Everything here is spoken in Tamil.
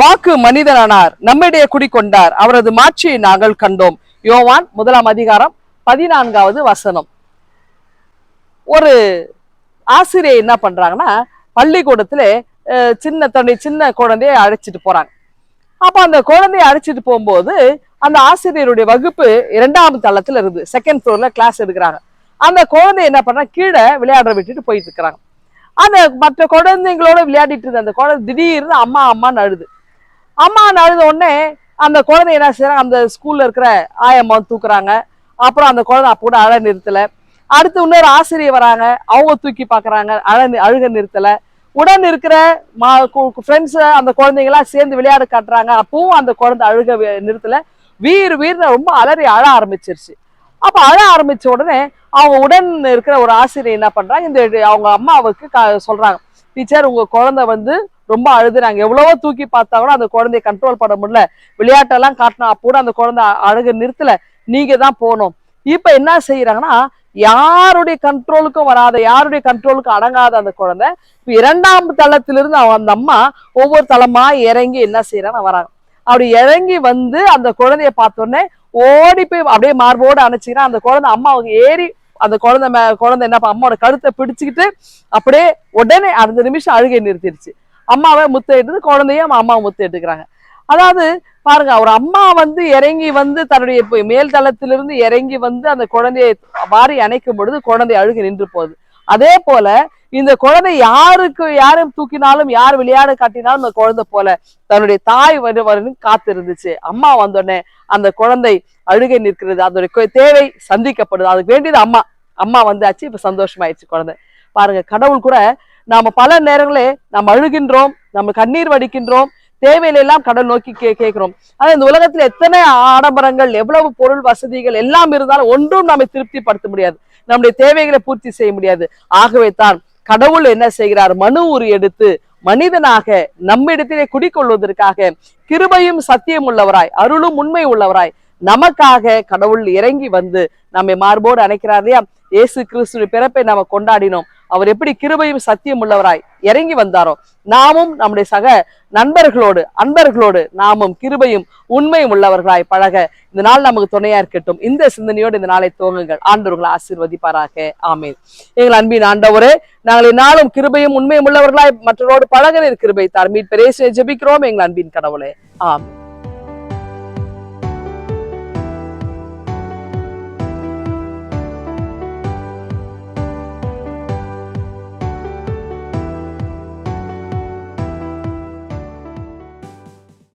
வாக்கு மனிதனானார். நம்மிடையே குடிக்கொண்டார் அவரது மாட்சியை நாங்கள் கண்டோம். யோவான் முதலாம் அதிகாரம் பதினான்காவது வசனம். ஒரு ஆசிரியர் என்ன பண்றாங்கன்னா பள்ளிக்கூடத்துல சின்ன தன்னுடைய சின்ன குழந்தைய அழைச்சிட்டு போறாங்க. அப்ப அந்த குழந்தைய அழைச்சிட்டு போகும்போது அந்த ஆசிரியருடைய வகுப்பு இரண்டாம் தளத்துல இருந்து செகண்ட் ஃப்ளோர்ல கிளாஸ் எடுக்கிறாங்க. அந்த குழந்தை என்ன பண்றா கீழே விளையாட விட்டுட்டு போயிட்டு இருக்கிறாங்க. அந்த மற்ற குழந்தைங்களோட விளையாடிட்டு இருந்த அந்த குழந்தை திடீர்னு அம்மா அம்மான்னு அழுது. அம்மா அழுத உடனே அந்த குழந்தை என்ன செய்யறாங்க? அந்த ஸ்கூல்ல இருக்கிற ஆயம்மா தூக்குறாங்க. அப்புறம் அந்த குழந்தை அப்போ கூட அழ நிறுத்தல. அடுத்து இன்னொரு ஆசிரியர் வராங்க. அவங்க தூக்கி பாக்குறாங்க. அழ அழுக நிறுத்தல. உடன் இருக்கிற மா ஃப்ரெண்ட்ஸ் அந்த குழந்தைங்களாம் சேர்ந்து விளையாட காட்டுறாங்க. அப்பவும் அந்த குழந்தை அழுக நிறுத்தல. வீர் வீர்னு ரொம்ப அலறி அழ ஆரம்பிச்சிருச்சு. அப்ப அழ ஆரம்பிச்ச உடனே அவங்க உடன் இருக்கிற ஒரு ஆசிரியர் என்ன பண்றாங்க? இந்த அவங்க அம்மாவுக்கு க- சொல்றாங்க. டீச்சர் உங்க குழந்தை வந்து ரொம்ப அழுதுறாங்க எவ்வளவோ தூக்கி பார்த்தா கூட அந்த குழந்தைய கண்ட்ரோல் பண்ண முடியல. விளையாட்டெல்லாம் காட்டினா அப்போ கூட அந்த குழந்தை அ- நிறுத்தல. நீங்க தான் போகணும். இப்ப என்ன செய்யறாங்கன்னா யாருடைய கண்ட்ரோலுக்கும் வராத யாருடைய கண்ட்ரோலுக்கும் அடங்காத அந்த குழந்தை இரண்டாம் தளத்திலிருந்து அவன் அந்த அம்மா ஒவ்வொரு தளமா இறங்கி என்ன செய்யறாங்க வராங்க. அப்படி இறங்கி வந்து அந்த குழந்தைய பார்த்தோன்னே ஓடி போய் அப்படியே மார்போடு அணைச்சிக்கிறா அந்த குழந்தை அவங்க ஏறி அந்த குழந்தை மே குழந்தை என்ன அம்மாவோட கழுத்தை பிடிச்சுக்கிட்டு அப்படியே உடனே அந்த நிமிஷம் அழுகை நிறுத்திடுச்சு அம்மாவை முத்த எடுத்து குழந்தையும் அம்மாவை முத்து எடுக்கிறாங்க அதாவது பாருங்க ஒரு அம்மா வந்து இறங்கி வந்து தன்னுடைய இப்ப மேல் தளத்திலிருந்து இறங்கி வந்து அந்த குழந்தையை வாரி அணைக்கும் பொழுது குழந்தை அழுகி நின்று போகுது. அதே போல இந்த குழந்தை யாருக்கு யாரும் தூக்கினாலும் யார் விளையாட காட்டினாலும் அந்த குழந்தை போல தன்னுடைய தாய் வரு வருன்னு காத்து இருந்துச்சு அம்மா வந்தோடனே அந்த குழந்தை அழுகை நிற்கிறது. அதனுடைய தேவை சந்திக்கப்படுது. அதுக்கு வேண்டியது அம்மா. அம்மா வந்தாச்சு இப்ப சந்தோஷமாயிடுச்சு குழந்தை. பாருங்க கடவுள் கூட நாம பல நேரங்களே நாம் அழுகின்றோம் நம்ம கண்ணீர் வடிக்கின்றோம் தேவையிலெல்லாம் கடல் நோக்கி கே கேட்கிறோம். ஆனால் இந்த உலகத்தில் எத்தனை ஆடம்பரங்கள் எவ்வளவு பொருள் வசதிகள் எல்லாம் இருந்தாலும் ஒன்றும் நம்மை திருப்திப்படுத்த முடியாது. நம்முடைய தேவைகளை பூர்த்தி செய்ய முடியாது. ஆகவே தான் கடவுள் என்ன செய்கிறார்? மனு உரு எடுத்து மனிதனாக நம்மிடத்திலே குடிக்கொள்வதற்காக கிருபையும் சத்தியம் உள்ளவராய் அருளும் உண்மை உள்ளவராய் நமக்காக கடவுள் இறங்கி வந்து நம்மை மார்போடு அணைக்கிறார் இல்லையா? இயேசு கிறிஸ்துவின் பிறப்பை நாம கொண்டாடினோம். அவர் எப்படி கிருபையும் சத்தியம் உள்ளவராய் இறங்கி வந்தாரோ நாமும் நம்முடைய சக நண்பர்களோடு அன்பர்களோடு நாமும் கிருபையும் உண்மையும் உள்ளவர்களாய் பழக இந்த நாள் நமக்கு துணையா இருக்கட்டும். இந்த சிந்தனையோடு இந்த நாளை துவங்குங்கள். ஆண்டவர்களை ஆசீர்வதிப்பாராக. ஆமீன். எங்கள் அன்பின் ஆண்டவரே நாங்கள் இந்நாளும் கிருபையும் உண்மையும் உள்ளவர்களாய் மற்றவரோடு பழகிற கிருபை தார் மீட் பெரேசியை ஜெபிக்கிறோம் எங்கள் அன்பின் கடவுளே. ஆமீன்.